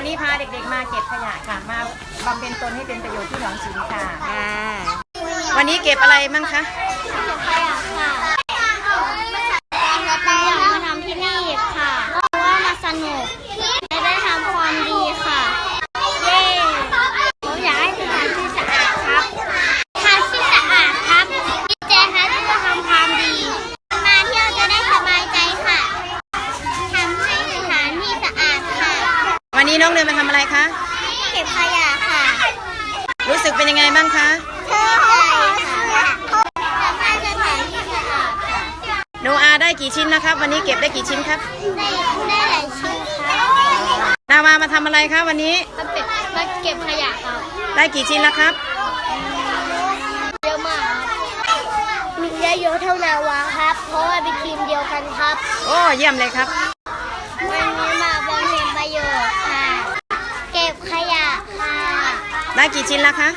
วันนี้พาเด็กๆมาเก็บขยะค่ะ มาบำเพ็ญตนให้เป็นประโยชน์ที่หนองสิงค่ะ ค่ะ วันนี้เก็บอะไรมั่งคะ ขยะค่ะเราอยากมาทำที่นี่ค่ะ เพราะว่ามาสนุกและได้ทำความดีค่ะ เย้ผมอยากให้สถานที่สะอาดครับทางที่สะอาดครับดีใจค่ะที่มาทำความดี มาเที่ยวจะได้สบายใจค่ะทำให้สถานที่สะอาดค่ะ วันนี้น้องเนยมาทำอะไรคะ เก็บขยะค่ะรู้สึกเป็นยังไงบ้างคะเท่ใจค่ะทำให้สถานที่สะอาดค่ะโนอาได้กี่ชิ้นนะครับ วันนี้เก็บได้กี่ชิ้นครับได้ได้หลายชิ้นครับนาวามาทำอะไรคะวันนี้มาเป็ดมาเก็บขยะครับได้กี่ชิ้นแล้วครับ เยอะมากมีได้เยอะเท่านาวาครับ เพราะว่าเป็นทีมเดียวกันครับ โอ้เยี่ยมเลยครับ วันนี้มาบำเพ็ญประโยชน์ค่ะ เก็บขยะค่ะ ได้กี่ชิ้นล้วคะ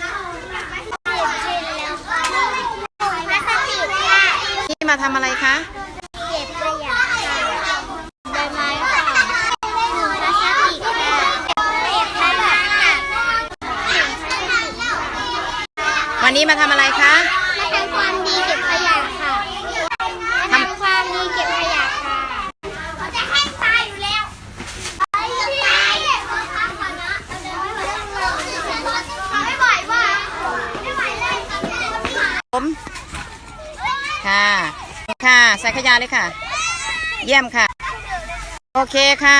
เก็บชิ้นแล้วค่ะพลาสติกค่ะนี่มาทำอะไรคะ เก็บขยะค่ะใบไม้ค่ะถุงพลาสติกค่ะเก็บขยะค่ะถุงพลาสติกค่ะวันนี้มาทำอะไรคะ มาทำความดีเก็บขยะค่ะมาทำความดีเก็บขยะค่ะเขาจะให้ตายอยู่แล้วไม่ไหวว่ะไม่ไหวเลย ผมค่ะค่ะ ใส่ขยะเลยค่ะ เยี่ยมค่ะ โอเคค่ะ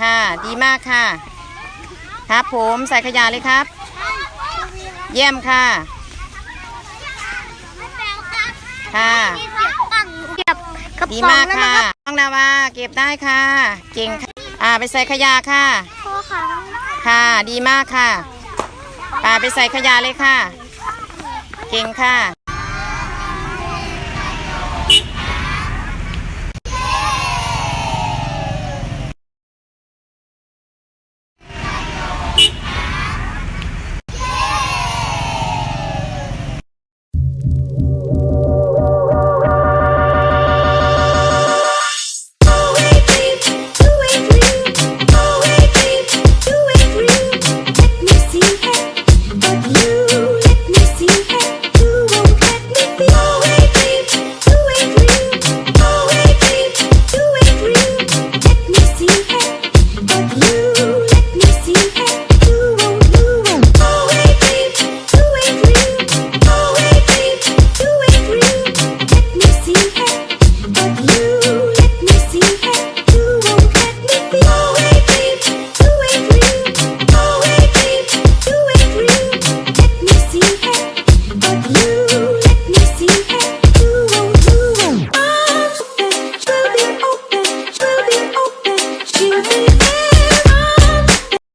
ค่ะ ดีมากค่ะ ครับผมใส่ขยะเลยครับ เยี่ยมค่ะ ค่ะเก็บกระดีป๋องมากแล้วค่ะนะครับน้องนาวาเก็บได้ค่ะ เก่งค่ะอ่าไปใส่ขยะค่ะพ่อค่ะค่ะ ดีมากค่ะป่าไปใส่ขยะเลยค่ะ เก่งค่ะ